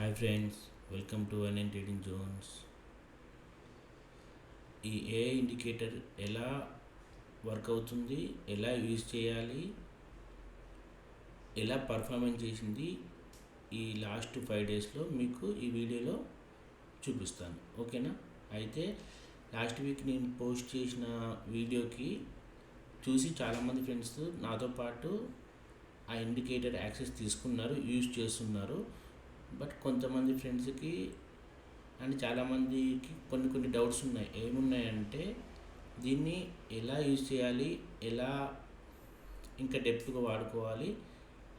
Hi friends welcome to NN trading zones. ఈ ఏ indicator ఎలా వర్క్ అవుతుంది ఎలా యూజ్ చేయాలి ఎలా పర్ఫార్మెన్స్ చేసింది ఈ లాస్ట్ ఫైవ్ డేస్లో మీకు ఈ వీడియోలో చూపిస్తాను. ఓకేనా? అయితే లాస్ట్ వీక్ నేను పోస్ట్ చేసిన వీడియోకి చూసి చాలామంది ఫ్రెండ్స్ నాతో పాటు ఆ ఇండికేటర్ యాక్సెస్ తీసుకున్నారు యూజ్ చేస్తున్నారు. బట్ కొంతమంది ఫ్రెండ్స్కి అండ్ చాలామందికి కొన్ని కొన్ని డౌట్స్ ఉన్నాయి. ఏమున్నాయంటే దీన్ని ఎలా యూజ్ చేయాలి? ఎలా ఇంకా డెప్త్గా వాడుకోవాలి?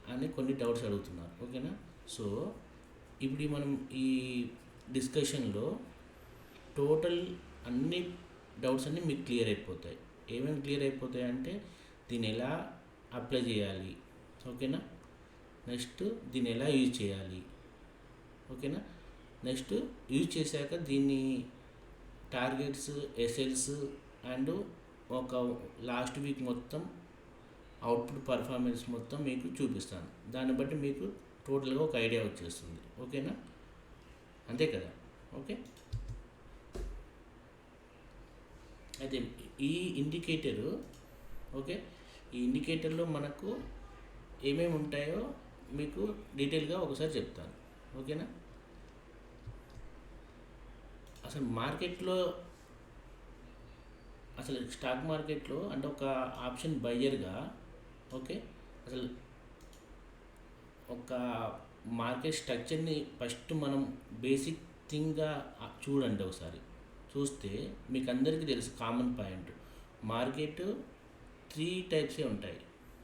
అని కొన్ని డౌట్స్ అడుగుతున్నారు. ఓకేనా? సో ఇప్పుడు మనం ఈ డిస్కషన్లో టోటల్ అన్ని డౌట్స్ అన్నీ మీకు క్లియర్ అయిపోతాయి. ఏమేమి క్లియర్ అయిపోతాయి అంటే దీన్ని ఎలా అప్లై చేయాలి? ఓకేనా? నెక్స్ట్ దీన్ని ఎలా యూజ్ చేయాలి? ఓకేనా? నెక్స్ట్ యూజ్ చేశాక దీన్ని టార్గెట్స్ ఎస్ఎల్స్ అండ్ ఒక లాస్ట్ వీక్ మొత్తం అవుట్పుట్ పర్ఫార్మెన్స్ మొత్తం మీకు చూపిస్తాను. దాన్ని బట్టి మీకు టోటల్గా ఒక ఐడియా వచ్చేస్తుంది. ఓకేనా? అంతే కదా? ఓకే? అయితే ఈ ఇండికేటరు ఓకే? ఈ ఇండికేటర్లో మనకు ఏమేమి ఉంటాయో మీకు డీటెయిల్గా ఒకసారి చెప్తాను. ఓకేనా? అసలు మార్కెట్లో అసలు స్టాక్ మార్కెట్లో అంటే ఒక ఆప్షన్ బయ్యర్గా ఓకే అసలు ఒక మార్కెట్ స్ట్రక్చర్ని ఫస్ట్ మనం బేసిక్ థింగ్గా చూడండి ఒకసారి. చూస్తే మీకు అందరికీ తెలుసు కామన్ పాయింట్. మార్కెట్ త్రీ టైప్సే ఉంటాయి.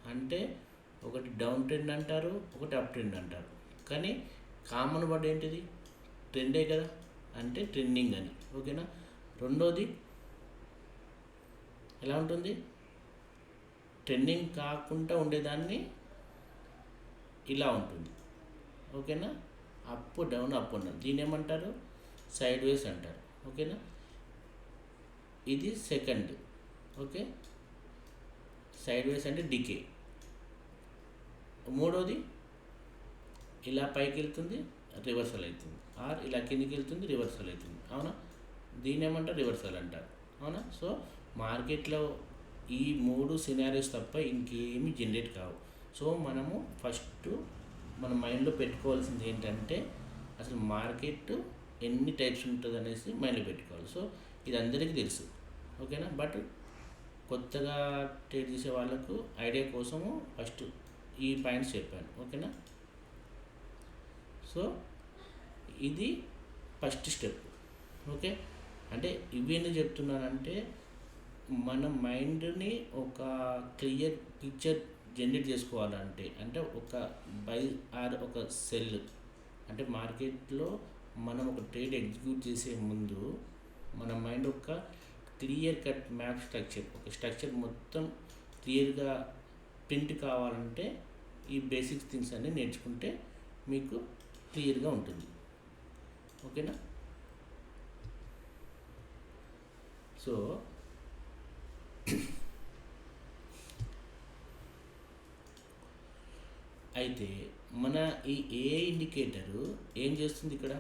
అంటే ఒకటి డౌన్ ట్రెండ్ అంటారు ఒకటి అప్ ట్రెండ్ అంటారు. కానీ కామన్ వర్డ్ ఏంటిది? ట్రెండే కదా. అంటే ట్రెండింగ్ అని. ఓకేనా? రెండోది ఎలా ఉంటుంది? ట్రెండింగ్ కాకుండా ఉండేదాన్ని ఇలా ఉంటుంది. ఓకేనా? అప్ డౌన్ అప్ డౌన్ దీని ఏమంటారు? సైడ్ వేస్ అంటారు. ఓకేనా? ఇది సెకండ్. ఓకే? సైడ్ వేస్ అంటే డికే. మూడోది ఇలా పైకి వెళ్తుంది రివర్సల్ అవుతుంది. ఆర్ ఇలా కిందికి వెళ్తుంది రివర్సల్ అవుతుంది. అవునా? దీని ఏమంటారు? రివర్సల్ అంటారు. అవునా? సో మార్కెట్లో ఈ మూడు సినారీస్ తప్ప ఇంకేమి జనరేట్ కావు. సో మనము ఫస్ట్ మన మైండ్లో పెట్టుకోవాల్సింది ఏంటంటే అసలు మార్కెట్ ఎన్ని టైప్స్ ఉంటుంది అనేసి మైండ్లో పెట్టుకోవాలి. సో ఇది అందరికీ తెలుసు. ఓకేనా బట్ కొత్తగా ట్రేడ్ చేసే వాళ్ళకు ఐడియా కోసము ఫస్ట్ ఈ పాయింట్స్ చెప్పాను. ఓకేనా సో ఇది ఫస్ట్ స్టెప్ ఓకే అంటే ఇవి ఎందుకు చెప్తున్నానంటే మన మైండ్ని ఒక క్లియర్ పిక్చర్ జనరేట్ చేసుకోవాలంటే అంటే ఒక బై ఆర్ ఒక సెల్ అంటే మార్కెట్లో మనం ఒక ట్రేడ్ ఎగ్జిక్యూట్ చేసే ముందు మన మైండ్ ఒక క్లియర్ కట్ మ్యాప్ స్ట్రక్చర్ ఒక స్ట్రక్చర్ మొత్తం క్లియర్గా ప్రింట్ కావాలంటే ఈ బేసిక్స్ థింగ్స్ అన్నీ నేర్చుకుంటే మీకు క్లియర్గా ఉంటుంది. ఓకేనా? సో అయితే మన ఈ ఏ ఇండికేటరు ఏం చేస్తుంది ఇక్కడ?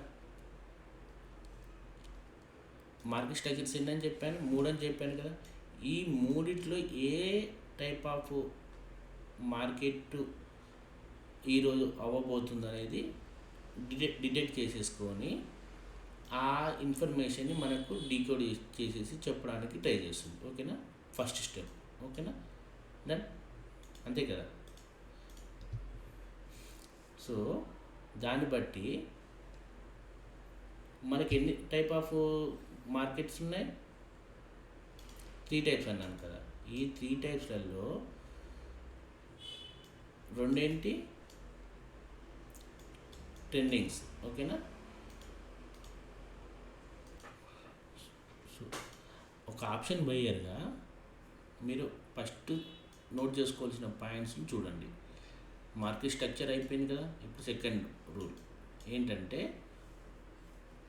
మార్కెట్ స్ట్రక్చర్స్ ఏంటని చెప్పాను? మూడు అని చెప్పాను కదా. ఈ మూడిట్లో ఏ టైప్ ఆఫ్ మార్కెట్ ఈరోజు అవ్వబోతుంది అనేది డిటెక్ట్ డిటెక్ట్ చేసేసుకొని ఆ ఇన్ఫర్మేషన్ని మనకు డీకోడ్ చేసేసి చెప్పడానికి ట్రై చేస్తుంది. ఓకేనా ఫస్ట్ స్టెప్ ఓకేనా డన్ అంతే కదా? సో దాన్ని బట్టి మనకి ఎన్ని టైప్ ఆఫ్ మార్కెట్స్ ఉన్నాయి? త్రీ టైప్స్ అన్నాను కదా. ఈ త్రీ టైప్స్లలో రెండేంటి? ట్రెండింగ్స్ ఓకేనా సో ఒక ఆప్షన్ బయ్యర్గా మీరు ఫస్ట్ నోట్ చేసుకోవాల్సిన పాయింట్స్ని చూడండి. మార్కెట్ స్ట్రక్చర్ అయిపోయింది కదా ఇప్పుడు సెకండ్ రూల్. ఏంటంటే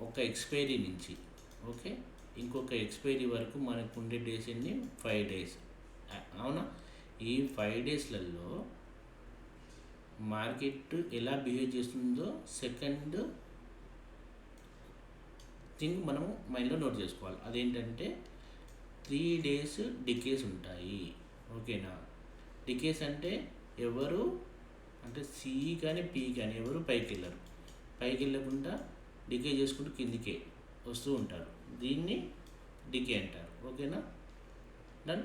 ఒక ఎక్స్పైరీ నుంచి ఓకే? ఇంకొక ఎక్స్పైరీ వరకు మనకు ఉండే డేస్ ఎన్ని? Five days. అవునా? ఈ ఫైవ్ డేస్లలో మార్కెట్ ఎలా బిహేవ్ చేస్తుందో సెకండ్ థింగ్ మనము మైండ్లో నోట్ చేసుకోవాలి. అదేంటంటే త్రీ డేస్ డికేస్ ఉంటాయి. ఓకేనా? డికేస్ అంటే ఎవరు? అంటే సి కానీ పి కానీ ఎవరు పైకి వెళ్ళరు. పైకి వెళ్ళకుండా డికే చేసుకుంటూ కిందికే వస్తూ ఉంటారు. దీన్ని డికే అంటారు. ఓకేనా? డన్?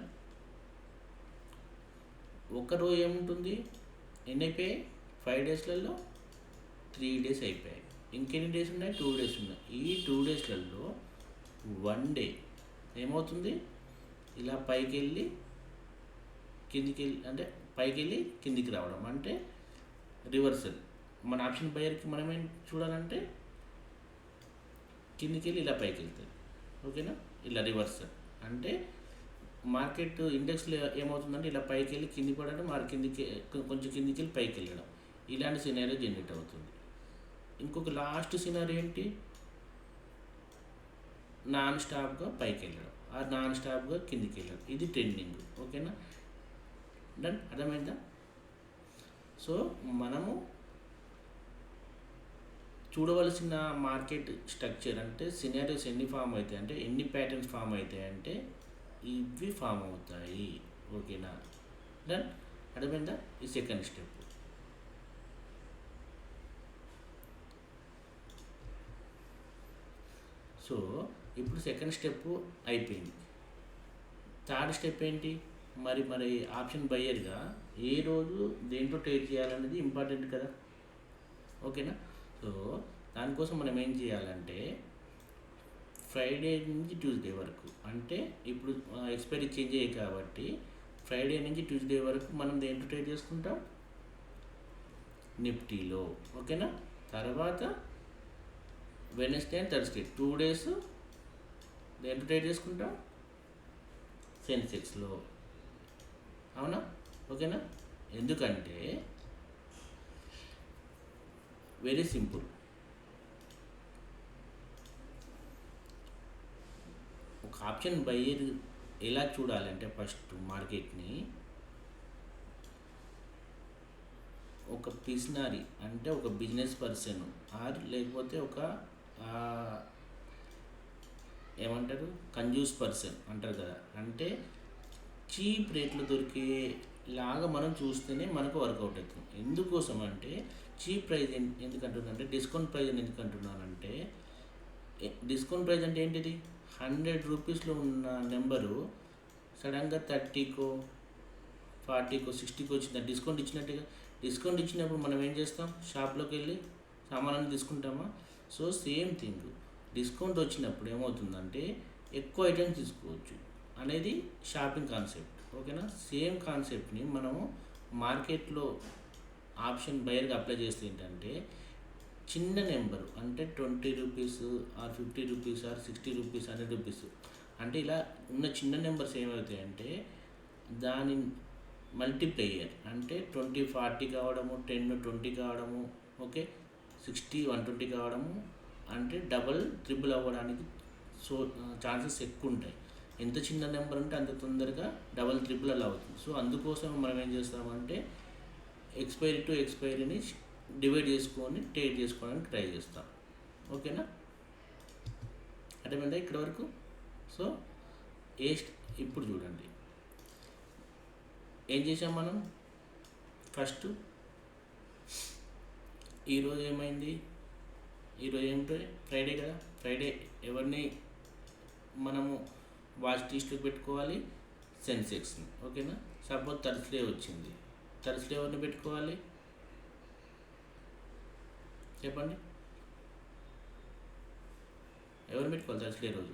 ఒక రోజు ఏముంటుంది? ఎన్ని అయిపోయాయి? ఫైవ్ డేస్లలో త్రీ డేస్ అయిపోయాయి. ఇంకెన్ని డేస్ ఉన్నాయి? టూ డేస్ ఉన్నాయి. ఈ టూ డేస్లలో వన్ డే ఏమవుతుంది? ఇలా పైకి వెళ్ళి కిందికి వెళ్ళి అంటే పైకి వెళ్ళి కిందికి రావడం. అంటే రివర్సల్ మన ఆప్షన్ బయర్కి మనం ఏం చూడాలంటే కిందికి వెళ్ళి ఇలా పైకి వెళ్తుంది ఓకేనా ఇలా రివర్సల్ అంటే మార్కెట్ ఇండెక్స్లో ఏమవుతుందంటే ఇలా పైకి వెళ్ళి కిందికి పడడం మరి కిందికి కొంచెం కిందికి వెళ్ళి పైకి వెళ్ళడం ఇలాంటి సినారీ జనరేట్ అవుతుంది. ఇంకొక లాస్ట్ సినారీ ఏంటి? నాన్ స్టాప్గా పైకి వెళ్ళడం ఆ నాన్ స్టాప్గా కిందికి వెళ్ళడం ఇది ట్రెండింగ్ ఓకేనా? డన్ అర్థమైందా? సో మనము చూడవలసిన మార్కెట్ స్ట్రక్చర్ అంటే సినారియోస్ ఎన్ని ఫామ్ అవుతాయి అంటే ఎన్ని ప్యాటర్న్స్ ఫామ్ అవుతాయి అంటే ఇవి ఫామ్ అవుతాయి. ఓకేనా? డన్ అర్థమైందా? ఈ సెకండ్ స్టెప్ సో ఇప్పుడు సెకండ్ స్టెప్ అయిపోయింది. థర్డ్ స్టెప్ ఏంటి? మరి మరి ఆప్షన్ బయ్యర్గా ఏ రోజు దేంట్లో ట్రేడ్ చేయాలనేది ఇంపార్టెంట్ కదా. ఓకేనా సో దానికోసం మనం ఏం చేయాలంటే ఫ్రైడే నుంచి ట్యూస్డే వరకు అంటే ఇప్పుడు ఎక్స్పైరీ చేంజ్ అయ్యాయి కాబట్టి ఫ్రైడే నుంచి ట్యూస్డే వరకు మనం దేంట్లో ట్రేడ్ చేసుకుంటాం? నిఫ్టీలో ఓకేనా తర్వాత Wednesday and Thursday two days దేంట్లో ట్రేడ్ చేసుకుంటాం? సెన్సెక్స్లో అవునా? ఓకేనా? ఎందుకంటే వెరీ సింపుల్ ఒక ఆప్షన్ బయ్యర్ ఎలా చూడాలంటే ఫస్ట్ మార్కెట్ని ఒక పిసినారి అంటే ఒక బిజినెస్ పర్సన్ ఆర్ లేకపోతే ఒక ఏమంటారు? కంజ్యూస్ పర్సన్ అంటారు కదా. అంటే చీప్ రేట్లు దొరికే లాగా మనం చూస్తేనే మనకు వర్కౌట్ అవుతుంది. ఎందుకోసం అంటే చీప్ ప్రైస్ ఎందుకు డిస్కౌంట్ ప్రైజ్ ఎందుకు అంటున్నానంటే డిస్కౌంట్ ప్రైజ్ అంటే ఏంటిది? హండ్రెడ్ రూపీస్లో ఉన్న నెంబరు సడన్గా థర్టీకో ఫార్టీకో సిక్స్టీకో వచ్చింది? డిస్కౌంట్ ఇచ్చినట్టుగా డిస్కౌంట్ ఇచ్చినప్పుడు మనం ఏం చేస్తాం? షాప్లోకి వెళ్ళి సామానాన్ని తీసుకుంటామా? So same thing. డిస్కౌంట్ వచ్చినప్పుడు ఏమవుతుందంటే ఎక్కువ ఐటమ్స్ తీసుకోవచ్చు అనేది షాపింగ్ కాన్సెప్ట్. ఓకేనా? సేమ్ కాన్సెప్ట్ని మనము మార్కెట్లో ఆప్షన్ బయర్గా అప్లై చేస్తే ఏంటంటే చిన్న నెంబర్ అంటే twenty rupees or fifty rupees or sixty rupees hundred rupees అంటే ఇలా ఉన్న చిన్న నెంబర్స్ ఏమవుతాయంటే దాని మల్టీప్లేయర్ అంటే ట్వంటీ ఫార్టీ కావడము టెన్ ట్వంటీ కావడము ఓకే? సిక్స్టీ వన్ ట్వంటీ కావడము అంటే డబల్ ట్రిపుల్ అవ్వడానికి సో ఛాన్సెస్ ఎక్కువ ఉంటాయి ఎంత చిన్న నెంబర్ ఉంటే అంత తొందరగా డబల్ ట్రిపుల్ అలా అవుతుంది. సో అందుకోసం మనం ఏం చేస్తామంటే ఎక్స్పైరీ టు ఎక్స్పైరీని డివైడ్ చేసుకొని ట్రేడ్ చేసుకోవడానికి ట్రై చేస్తాం. ఓకేనా? అర్థమైందా ఇక్కడ వరకు? సో ఏ ఇప్పుడు చూడండి. ఏం చేసాం మనం? ఫస్ట్ ఈరోజు ఏమైంది? ఈరోజు ఏమిటో ఫ్రైడే కదా? ఫ్రైడే ఎవరిని మనము వాచ్ లిస్ట్లో పెట్టుకోవాలి? సెన్సెక్స్ని ఓకేనా సపోజ్ థర్స్డే వచ్చింది. థర్స్డే ఎవరిని పెట్టుకోవాలి? చెప్పండి. ఎవరు పెట్టుకోవాలి థర్స్డే రోజు?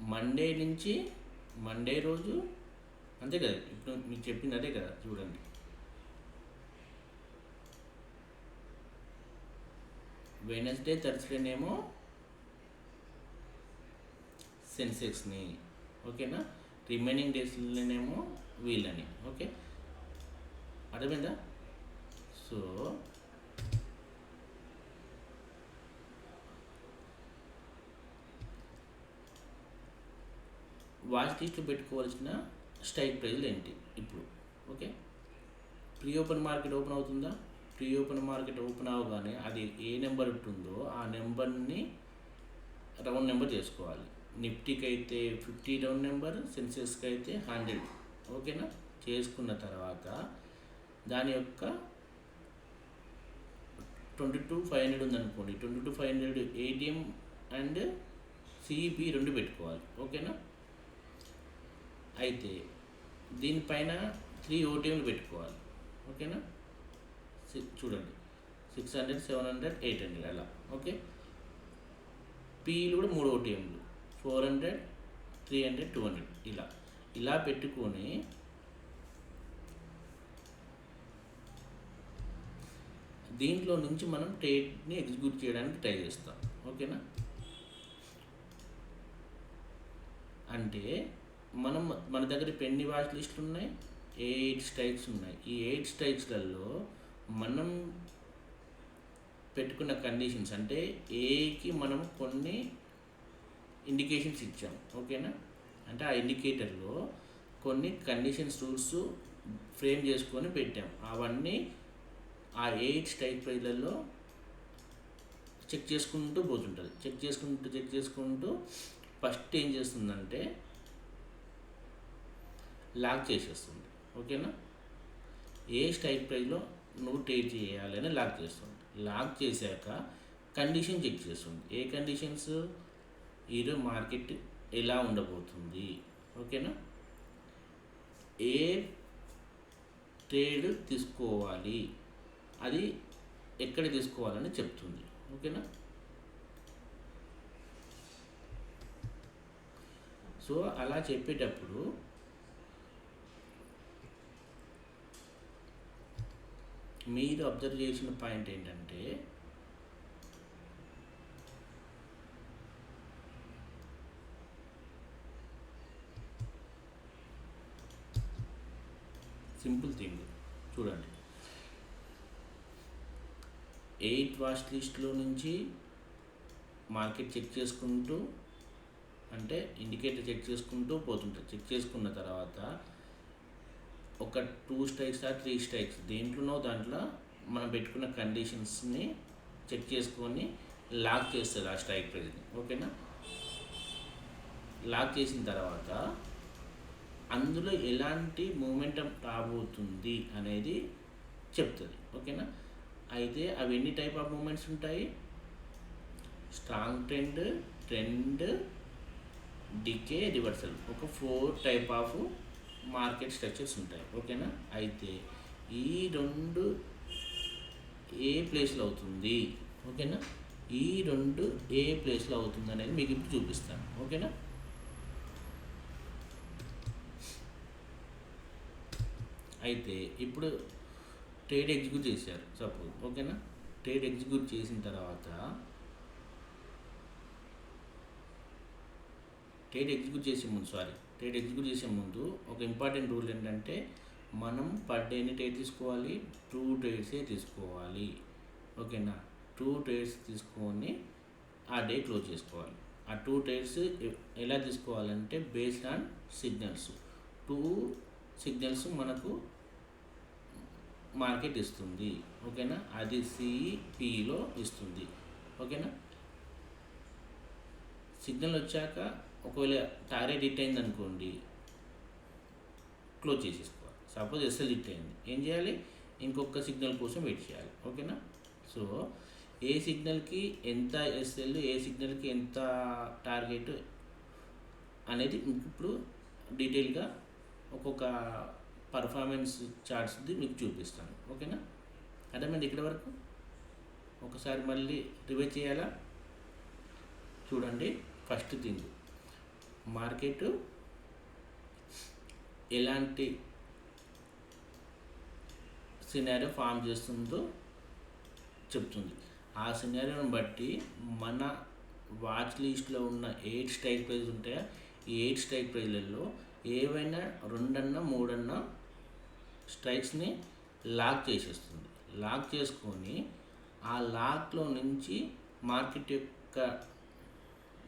మండే నుంచి మండే రోజు? అంతే కదా? ఇప్పుడు మీకు చెప్పింది అదే కదా? చూడండి. వెనస్డే థర్స్డేనేమో సెన్సెక్స్ని ఓకేనా? రిమైనింగ్ డేస్లోనేమో వీళ్ళని ఓకే? అర్థమైందా? సో వాచ్ లిస్ట్లో పెట్టుకోవాల్సిన స్ట్రైక్ ప్రైజ్లు ఏంటి ఇప్పుడు okay? Pre open market open అవుతుందా? ప్రీ ఓపెన్ మార్కెట్ ఓపెన్ అవగానే అది ఏ నెంబర్ ఉంటుందో ఆ నెంబర్ని రౌండ్ నెంబర్ చేసుకోవాలి. నిఫ్టీకి అయితే ఫిఫ్టీ రౌండ్ నెంబర్ సెన్సెస్కి అయితే హండ్రెడ్. ఓకేనా? చేసుకున్న తర్వాత దాని యొక్క ట్వంటీ టూ ఫైవ్ హండ్రెడ్ ఉందనుకోండి. Twenty two five hundred ATM and CEP రెండు పెట్టుకోవాలి. ఓకేనా? అయితే దీనిపైన త్రీ ఓటీఎంలు పెట్టుకోవాలి. ఓకేనా? సిక్స్ చూడండి. Six hundred seven hundred eight hundred అలా. ఓకే? పీలు కూడా మూడు ఓటీఎంలు four hundred three hundred two hundred ఇలా. ఇలా పెట్టుకొని దీంట్లో నుంచి మనం ట్రేడ్ని ఎగ్జిక్యూట్ చేయడానికి ట్రై చేస్తాం. ఓకేనా? అంటే మనం మన దగ్గర పెన్ని ఎన్ని వాచ్ లిస్టులు ఉన్నాయి ఎయిట్ స్ట్రైక్స్ ఉన్నాయి. ఈ ఎయిట్ స్ట్రైక్స్లలో మనం పెట్టుకున్న కండిషన్స్ అంటే ఏకి మనం కొన్ని ఇండికేషన్స్ ఇచ్చాం ఓకేనా? అంటే ఆ ఇండికేటర్లో కొన్ని కండిషన్స్ రూల్స్ ఫ్రేమ్ చేసుకొని పెట్టాం. అవన్నీ ఆ ఎయిట్ స్ట్రైక్ ప్రైజ్లలో చెక్ చేసుకుంటూ పోతుంటుంది. చెక్ చేసుకుంటూ చెక్ చేసుకుంటూ ఫస్ట్ ఏం చేస్తుందంటే లాక్ చేసేస్తుంది ఓకేనా? ఏ స్ట్రైక్ ప్రైజ్లో నువ్వు ట్రేడ్ చేయాలి అని లాక్ చేస్తుంది. లాక్ చేశాక కండిషన్ చెక్ చేస్తుంది. ఏ కండిషన్స్? ఈరోజు మార్కెట్ ఎలా ఉండబోతుంది? ఓకేనా? ఏ ట్రేడ్ తీసుకోవాలి? అది ఎక్కడ తీసుకోవాలని చెప్తుంది. ఓకేనా? సో అలా చెప్పేటప్పుడు మీరు అబ్జర్వ్ చేసిన పాయింట్ ఏంటంటే సింపుల్ థింగ్ చూడండి. ఎయిట్ వాష్ లిస్ట్లో నుంచి మార్కెట్ చెక్ చేసుకుంటూ అంటే ఇండికేటర్ చెక్ చేసుకుంటూ పోతుంటుంది. చెక్ చేసుకున్న తర్వాత ఒక టూ స్ట్రైక్స్ ఆ త్రీ స్ట్రైక్స్ దేంట్లోనో దాంట్లో మనం పెట్టుకున్న కండిషన్స్ని చెక్ చేసుకొని లాక్ చేస్తుంది ఆ స్ట్రైక్ ప్రైజ్ని ఓకేనా లాక్ చేసిన తర్వాత అందులో ఎలాంటి మూమెంటం రాబోతుంది అనేది చెప్తుంది. ఓకేనా అయితే అవి ఎన్ని టైప్ ఆఫ్ మూమెంట్స్ ఉంటాయి? Strong trend trend decay reversal ఒక four type of market structures ఉంటాయి. ఓకేనా? అయితే ఈ రెండు ఏ ప్లేస్లో అవుతుంది? ఓకేనా? ఈ రెండు ఏ ప్లేస్లో అవుతుంది అనేది మీకు ఇప్పుడు చూపిస్తాను. ఓకేనా? అయితే ఇప్పుడు ట్రేడ్ ఎగ్జిక్యూట్ చేశారు సపోజ్ ఓకేనా? ట్రేడ్ ఎగ్జిక్యూట్ చేసిన తర్వాత ట్రేడ్ ఎగ్జిక్యూట్ చేసే ముందు సారీ ట్రేడ్ ఎగ్జిక్యూట్ చేసే ముందు ఒక ఇంపార్టెంట్ రూల్ ఏంటంటే మనం పర్ డేని ట్రేడ్ తీసుకోవాలి టూ ట్రేడ్సే తీసుకోవాలి. ఓకేనా టూ ట్రేడ్స్ తీసుకొని ఆ డే క్లోజ్ చేసుకోవాలి. ఆ టూ ట్రేడ్స్ ఎలా తీసుకోవాలంటే based on signals two signals మనకు మార్కెట్ ఇస్తుంది. ఓకేనా అది సిపిలో ఇస్తుంది. ఓకేనా సిగ్నల్ వచ్చాక ఒకవేళ టార్గెట్ హిట్ అయింది అనుకోండి క్లోజ్ చేసేసుకోవాలి. సపోజ్ ఎస్ఎల్ హిట్ అయింది ఏం చేయాలి? ఇంకొక సిగ్నల్ కోసం వెయిట్ చేయాలి. ఓకేనా? సో ఏ సిగ్నల్కి ఎంత ఎస్ఎల్ ఏ సిగ్నల్కి ఎంత టార్గెట్ అనేది మీకు ఇప్పుడు డీటెయిల్గా ఒక్కొక్క పర్ఫార్మెన్స్ చార్ట్స్ది మీకు చూపిస్తాను. ఓకేనా? అర్థమైంది ఇక్కడ వరకు? ఒకసారి మళ్ళీ రివైజ్ చేయాలా? చూడండి. First thing. మార్కెట్ ఎలాంటి సినారియో ఫామ్ చేస్తుందో చెప్తుంది. ఆ సినారియోని బట్టి మన వాచ్ లిస్ట్లో ఉన్న ఎయిట్ స్ట్రైక్ ప్రైజ్ ఉంటాయా? ఈ ఎయిట్ స్ట్రైక్ ప్రైజ్లలో ఏవైనా రెండన్నా మూడన్నా స్ట్రైక్స్ని లాక్ చేసేస్తుంది. లాక్ చేసుకొని ఆ లాక్లో నుంచి మార్కెట్ యొక్క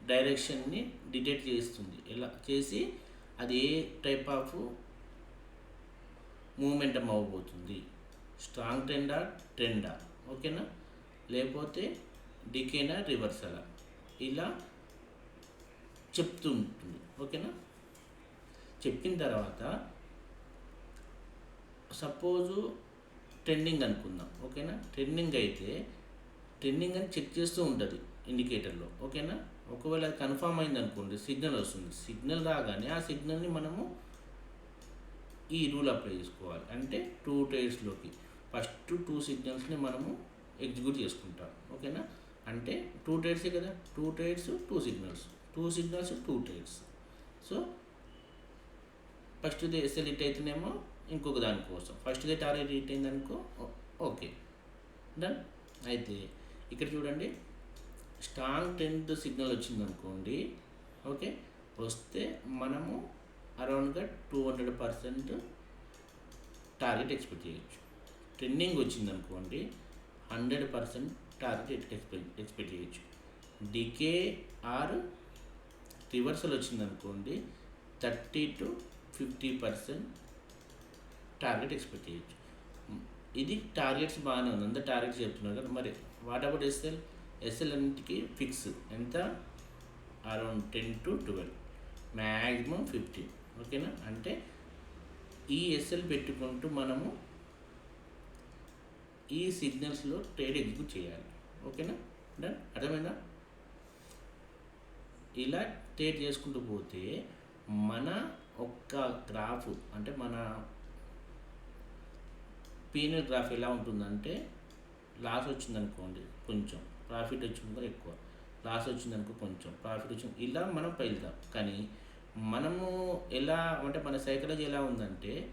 డైరెక్షన్ని డిటెక్ట్ చేస్తుంది. ఎలా? చేసి అది ఏ టైప్ ఆఫ్ మూమెంటం అవ్వబోతుంది? స్ట్రాంగ్ ట్రెండా ట్రెండా ఓకేనా? లేకపోతే డికేనా రివర్సలా? ఇలా చెప్తూ ఉంటుంది ఓకేనా? చెప్పిన తర్వాత సపోజు ట్రెండింగ్ అనుకుందాం. ఓకేనా? ట్రెండింగ్ అయితే ట్రెండింగ్ అని చెక్ చేస్తూ ఉంటుంది ఇండికేటర్లో. ఓకేనా? ఒకవేళ అది కన్ఫామ్ అయింది అనుకోండి సిగ్నల్ వస్తుంది. సిగ్నల్ రాగానే ఆ సిగ్నల్ని మనము ఈ రూల్ అప్లై చేసుకోవాలి. అంటే టూ ట్రేడ్స్లోకి ఫస్ట్ టూ సిగ్నల్స్ని మనము ఎగ్జిక్యూట్ చేసుకుంటాం. ఓకేనా? అంటే టూ ట్రేడ్సే కదా? Two trades two signals. Two signals two trades so ఫస్ట్ది ఎస్ఎల్ హిట్ అయితేనేమో ఇంకొక దానికోసం ఫస్ట్ది టార్గెట్ హిట్ అయిందనుకో అనుకో ఓకే. డన్? అయితే ఇక్కడ చూడండి. స్ట్రాంగ్ టెన్త్ సిగ్నల్ వచ్చింది అనుకోండి ఓకే వస్తే మనము అరౌండ్గా two hundred percent target expect చేయొచ్చు. ట్రెండింగ్ వచ్చింది అనుకోండి hundred percent target expect expect చేయొచ్చు. డికే ఆర్ రివర్సల్ వచ్చిందనుకోండి thirty to fifty percent target expect చేయొచ్చు. ఇది టార్గెట్స్ బాగానే ఉంది. అంత టార్గెట్స్ చెప్తున్నారు కదా మరి వాట్ అబౌట్ ఎస్ఎల్ ఎస్ఎల్ అన్నిటికీ ఫిక్స్ ఎంత? Around ten to twelve maximum fifteen ఓకేనా? అంటే ఈ ఎస్ఎల్ పెట్టుకుంటూ మనము ఈ సిగ్నల్స్లో ట్రేడ్ ఎగ్జిక్యూట్ చేయాలి? ఓకేనా? డన్ అర్థమైందా? ఇలా ట్రేడ్ చేసుకుంటూ పోతే మన ఒక్క గ్రాఫ్ అంటే మన పీనల్ గ్రాఫ్ ఎలా ఉంటుందంటే లాస్ వచ్చిందనుకోండి కొంచెం. ప్రాఫిట్ వచ్చిందనుకో ఎక్కువ. లాస్ వచ్చిందనుకో కొంచెం. ప్రాఫిట్ వచ్చింది ఇలా మనం వెళ్తాం కానీ మనము ఎలా అంటే మన సైకాలజీ ఎలా ఉందంటే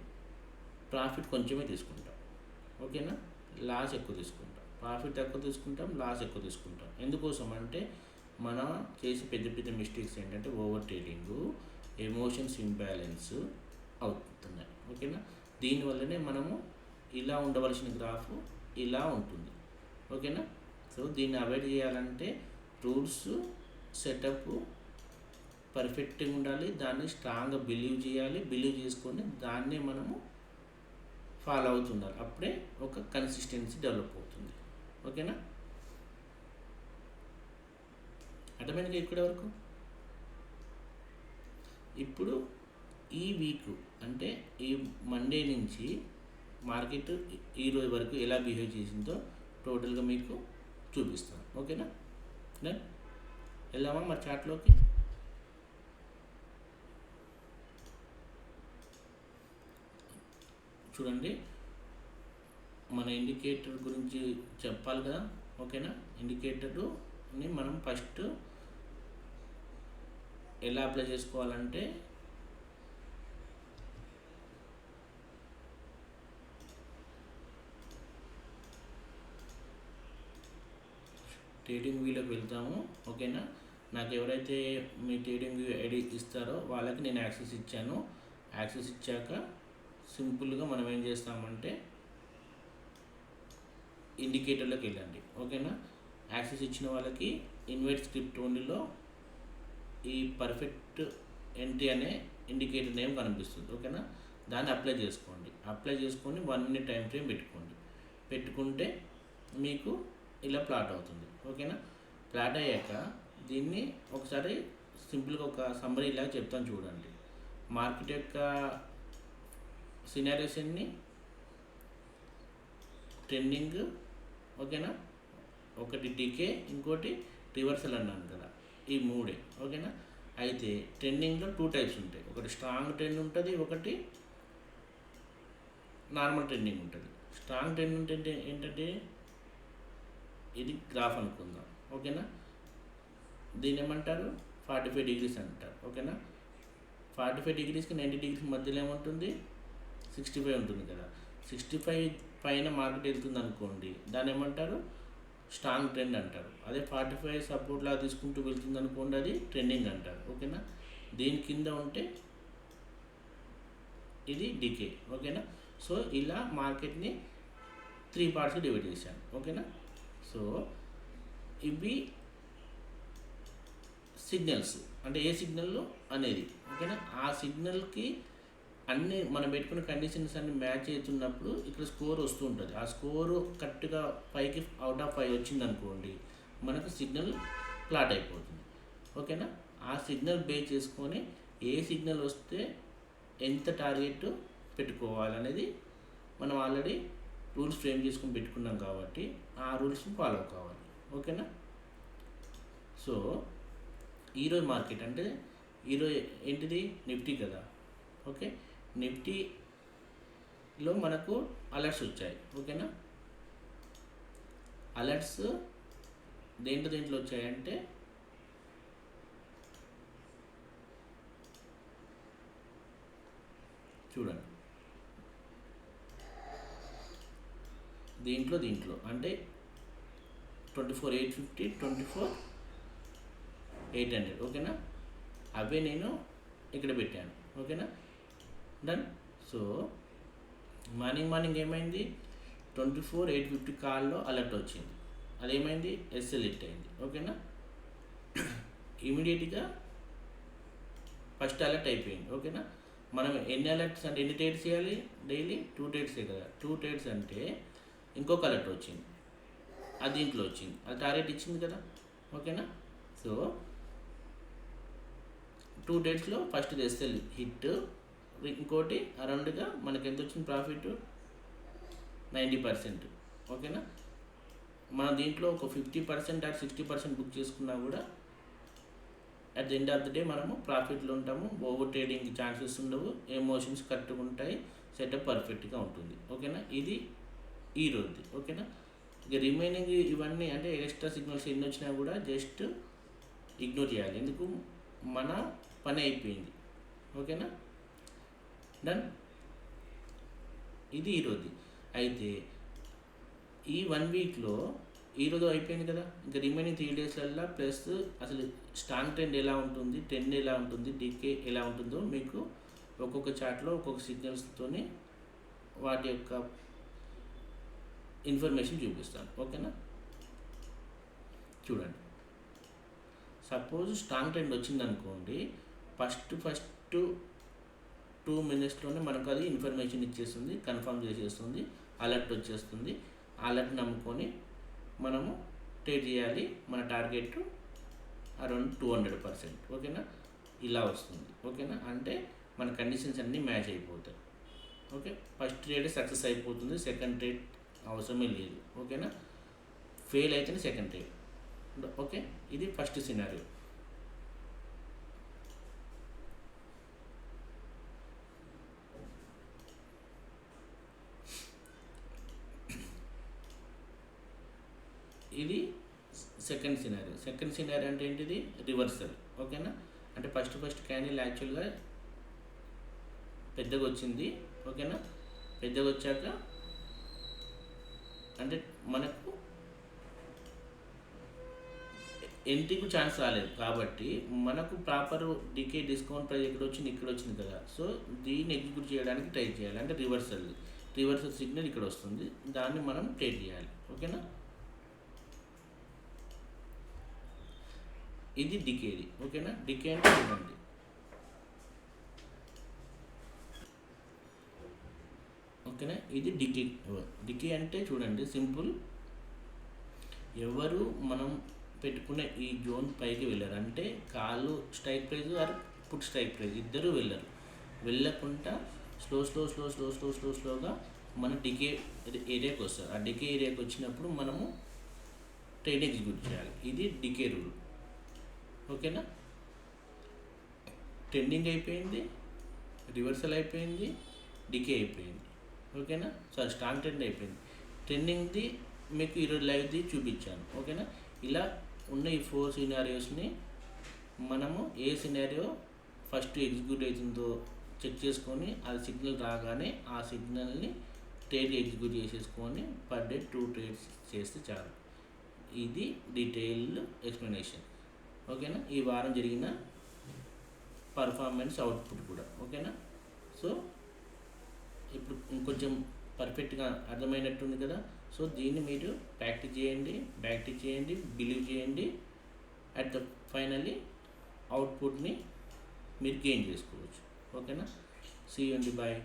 ప్రాఫిట్ కొంచెమే తీసుకుంటాం. ఓకేనా? లాస్ ఎక్కువ తీసుకుంటాం. ప్రాఫిట్ తక్కువ తీసుకుంటాం లాస్ ఎక్కువ తీసుకుంటాం. ఎందుకోసం అంటే మనం చేసే పెద్ద పెద్ద మిస్టేక్స్ ఏంటంటే ఓవర్ ట్రేడింగ్ ఎమోషన్స్ ఇంబ్యాలెన్స్ అవుతున్నాయి. ఓకేనా? దీనివల్లనే మనము ఇలా ఉండవలసిన గ్రాఫ్ ఇలా ఉంటుంది. ఓకేనా? సో దీన్ని అవాయిడ్ చేయాలంటే రూల్స్ సెటప్ పర్ఫెక్ట్గా ఉండాలి. దాన్ని స్ట్రాంగ్గా బిలీవ్ చేయాలి. బిలీవ్ చేసుకొని దాన్నే మనము ఫాలో అవుతుండాలి. అప్పుడే ఒక కన్సిస్టెన్సీ డెవలప్ అవుతుంది. ఓకేనా? అర్థమైంది ఇక్కడ వరకు? ఇప్పుడు ఈ వీక్ అంటే ఈ మండే నుంచి మార్కెట్ ఈ రోజు వరకు ఎలా బిహేవ్ చేసిందో టోటల్గా మీకు చూపిస్తాను. ఓకేనా? డన్ వెళ్దామా మరి చాట్లోకి? చూడండి. మన ఇండికేటర్ గురించి చెప్పాలి కదా? ఓకేనా? ఇండికేటర్ని మనం ఫస్ట్ ఎలా అప్లై చేసుకోవాలంటే ట్రేడింగ్ వ్యూలోకి వెళ్తాము ఓకేనా నాకు ఎవరైతే మీ ట్రేడింగ్ వ్యూ ఐడి ఇస్తారో వాళ్ళకి నేను యాక్సెస్ ఇచ్చాను. యాక్సెస్ ఇచ్చాక సింపుల్గా మనం ఏం చేస్తామంటే ఇండికేటర్లోకి వెళ్ళండి ఓకేనా యాక్సెస్ ఇచ్చిన వాళ్ళకి ఇన్వైట్ స్క్రిప్ట్ ఓన్లీలో ఈ పర్ఫెక్ట్ ఎంటీ అనే ఇండికేటర్ నేమ్ కనిపిస్తుంది ఓకేనా దాన్ని అప్లై చేసుకోండి. అప్లై చేసుకొని వన్ మినిట్ టైం ఫ్రేమ్ పెట్టుకోండి. పెట్టుకుంటే మీకు ఇలా ప్లాట్ అవుతుంది. ఓకేనా ప్లాట్ అయ్యాక దీన్ని ఒకసారి సింపుల్గా ఒక సమ్మరీ ఇలా చెప్తాను చూడండి. మార్కెట్ యొక్క సినారియోస్ ట్రెండింగ్ ఓకేనా ఒకటి డికే ఇంకోటి రివర్సల్ అన్నాను కదా. ఈ మూడే ఓకేనా అయితే ట్రెండింగ్లో టూ టైప్స్ ఉంటాయి. ఒకటి స్ట్రాంగ్ ట్రెండ్ ఉంటుంది ఒకటి నార్మల్ ట్రెండింగ్ ఉంటుంది. స్ట్రాంగ్ ట్రెండ్ ఉంటే ఏంటంటే ఇది గ్రాఫ్ అనుకుందాం. ఓకేనా? దీని ఏమంటారు? ఫార్టీ ఫైవ్ డిగ్రీస్ అంటారు. ఓకేనా? ఫార్టీ ఫైవ్ డిగ్రీస్కి నైంటీ డిగ్రీస్ మధ్యలో ఏముంటుంది? సిక్స్టీ ఫైవ్ ఉంటుంది కదా. సిక్స్టీ ఫైవ్ పైన మార్కెట్ వెళ్తుంది అనుకోండి దాన్ని ఏమంటారు? స్ట్రాంగ్ ట్రెండ్ అంటారు. అదే ఫార్టీ ఫైవ్ సపోర్ట్లా తీసుకుంటూ వెళ్తుంది అనుకోండి అది ట్రెండింగ్ అంటారు. ఓకేనా? దీని కింద ఉంటే ఇది డికే ఓకేనా? సో ఇలా మార్కెట్ని త్రీ పార్ట్స్ డివైడ్ చేశాను. ఓకేనా? సో ఇవి సిగ్నల్స్. అంటే ఏ సిగ్నల్ అనేది. ఓకేనా? ఆ సిగ్నల్కి అన్ని మనం పెట్టుకున్న కండిషన్స్ అన్ని మ్యాచ్ అవుతున్నప్పుడు ఇక్కడ స్కోర్ వస్తూ ఉంటుంది. ఆ స్కోరు కరెక్ట్గా ఫైవ్కి అవుట్ ఆఫ్ ఫైవ్ వచ్చింది అనుకోండి మనకు సిగ్నల్ ప్లాట్ అయిపోతుంది. ఓకేనా? ఆ సిగ్నల్ బేస్ చేసుకొని ఏ సిగ్నల్ వస్తే ఎంత టార్గెట్ పెట్టుకోవాలనేది మనం ఆల్రెడీ రూల్స్ ఫ్రేమ్ చేసుకొని పెట్టుకున్నాం కాబట్టి ఆ రూల్స్ని ఫాలో కావాలి. ఓకేనా? సో ఈరోజు మార్కెట్ అంటే ఈరోజు ఏంటిది? నిఫ్టీ కదా. ఓకే? నిఫ్టీలో మనకు అలర్ట్స్ వచ్చాయి. ఓకేనా? అలర్ట్స్ దేంట్లో దేంట్లో వచ్చాయంటే చూడండి. దీంట్లో దీంట్లో. అంటే twenty four eight fifty twenty four eight hundred. ఓకేనా? అవే నేను ఇక్కడ పెట్టాను. ఓకేనా? డన్ సో మార్నింగ్ మార్నింగ్ ఏమైంది? ట్వంటీ ఫోర్ ఎయిట్ ఫిఫ్టీ కాల్లో అలర్ట్ వచ్చింది. అదేమైంది? ఎస్ఎల్ హిట్ అయింది. ఓకేనా? ఇమీడియట్గా ఫస్ట్ అలర్ట్ అయిపోయింది. ఓకేనా? మనం ఎన్ని అలర్ట్స్ అంటే ఎన్ని డేట్స్ చేయాలి? డైలీ టూ డేట్సే కదా. టూ డేట్స్ అంటే ఇంకొక అలర్ట్ వచ్చింది. అది దీంట్లో వచ్చింది. అది టార్గెట్ ఇచ్చింది కదా. ఓకేనా? సో టూ డేట్స్లో ఫస్ట్ ఎస్ఎల్ హిట్ ఇంకోటి అరౌండ్గా మనకి ఎంత వచ్చింది? ప్రాఫిట్ నైంటీ పర్సెంట్ ఓకేనా? మన దీంట్లో ఒక fifty percent or sixty percent book చేసుకున్నా కూడా at the end of the day మనము ప్రాఫిట్లో ఉంటాము. ఓవర్ ట్రేడింగ్ ఛాన్సెస్ ఉండవు. ఎమోషన్స్ కరెక్ట్గా ఉంటాయి. సెటప్ పర్ఫెక్ట్గా ఉంటుంది. ఓకేనా? ఇది ఈ రోజు ఓకేనా? ఇక రిమైనింగ్ ఇవన్నీ అంటే ఎక్స్ట్రా సిగ్నల్స్ ఎన్ని వచ్చినా కూడా జస్ట్ ఇగ్నోర్ చేయాలి. ఎందుకు? మన పని అయిపోయింది. ఓకేనా? డన్ ఇది ఈరోజు. అయితే ఈ వన్ వీక్లో ఈరోజు అయిపోయింది కదా? ఇంకా రిమైనింగ్ త్రీ డేస్లల్లో ప్లస్ అసలు స్టాంగ్ ట్రెండ్ ఎలా ఉంటుంది? ట్రెండ్ ఎలా ఉంటుంది? డీకే ఎలా ఉంటుందో మీకు ఒక్కొక్క చార్ట్లో ఒక్కొక్క సిగ్నల్స్తోని వాటి యొక్క ఇన్ఫర్మేషన్ చూపిస్తాను. ఓకేనా? చూడండి. సపోజ్ స్ట్రాంగ్ ట్రెండ్ వచ్చిందనుకోండి ఫస్ట్ ఫస్ట్ టూ మినిట్స్లోనే మనకు అది ఇన్ఫర్మేషన్ ఇచ్చేస్తుంది కన్ఫర్మ్ చేసేస్తుంది అలర్ట్ వచ్చేస్తుంది. అలర్ట్ నమ్ముకొని మనము ట్రేడ్ చేయాలి. మన target around two hundred percent. ఓకేనా? ఇలా వస్తుంది. ఓకేనా? అంటే మన కండిషన్స్ అన్నీ మ్యాచ్ అయిపోతాయి. ఓకే? ఫస్ట్ ట్రేడ్ సక్సెస్ అయిపోతుంది సెకండ్ ట్రేడ్ అవసరమే లేదు. ఓకేనా? ఫెయిల్ అయితేనే సెకండ్ టైం ఓకే? ఇది ఫస్ట్ సినారియో ఇది సెకండ్ సినారీ సెకండ్ సినారీ అంటే ఏంటిది? రివర్సల్ ఓకేనా? అంటే ఫస్ట్ ఫస్ట్ క్యాండిల్ యాక్చువల్గా పెద్దగా వచ్చింది. ఓకేనా? పెద్దగా వచ్చాక అంటే మనకు ఎంట్రీకి ఛాన్స్ రాలేదు కాబట్టి మనకు ప్రాపర్ డికే డిస్కౌంట్ ప్రైస్ ఎక్కడ వచ్చింది ఇక్కడ వచ్చింది కదా. సో దీన్ని ఎగ్జిక్యూట్ చేయడానికి ట్రై చేయాలి. అంటే రివర్సల్ రివర్సల్ సిగ్నల్ ఇక్కడ వస్తుంది. దాన్ని మనం ట్రేడ్ చేయాలి. ఓకేనా? ఇది డికేది. ఓకేనా? డికే అంటే చూడండి ఓకేనా? ఇది డికే డికీ అంటే చూడండి సింపుల్. ఎవరు మనం పెట్టుకున్న ఈ జోన్ పైకి వెళ్ళారు. అంటే కాళ్ళు strike price or put strike price. ఇద్దరు వెళ్ళరు. వెళ్ళకుండా slow slow slow slow slow slow స్లోగా మన డికే ఏరియాకి వస్తారు. ఆ డికే ఏరియాకి వచ్చినప్పుడు మనము ట్రేడ్ ఎగ్జిక్యూట్ చేయాలి. ఇది డికే రూల్. ఓకేనా? ట్రెండింగ్ అయిపోయింది రివర్సల్ అయిపోయింది డికే అయిపోయింది. ఓకేనా? సారీ స్ట్రాంగ్ ట్రెండ్ అయిపోయింది. ట్రెండింగ్ది మీకు ఈరోజు లైవ్ది చూపించాను. ఓకేనా? ఇలా ఉన్న ఈ ఫోర్ సినారియోస్ని మనము ఏ సినారియో ఫస్ట్ ఎగ్జిక్యూట్ అవుతుందో చెక్ చేసుకొని అది సిగ్నల్ రాగానే ఆ సిగ్నల్ని ట్రేడ్ ఎగ్జిక్యూట్ చేసేసుకొని పర్ డే టూ ట్రేడ్స్ చేస్తే చాలు. ఇది డీటెయిల్డ్ ఎక్స్ప్లెనేషన్ ఓకేనా? ఈ వారం జరిగిన పర్ఫార్మెన్స్ అవుట్పుట్ కూడా. ఓకేనా? సో ఇప్పుడు కొంచెం పర్ఫెక్ట్గా అర్థమైనట్టుంది కదా. సో దీన్ని మీరు ప్రాక్టీస్ చేయండి ప్రాక్టీస్ చేయండి బిలీవ్ చేయండి. అట్ ద ఫైనల్లీ అవుట్పుట్ని మీరు గెయిన్ చేసుకోవచ్చు. ఓకేనా సీ అండి బాయ్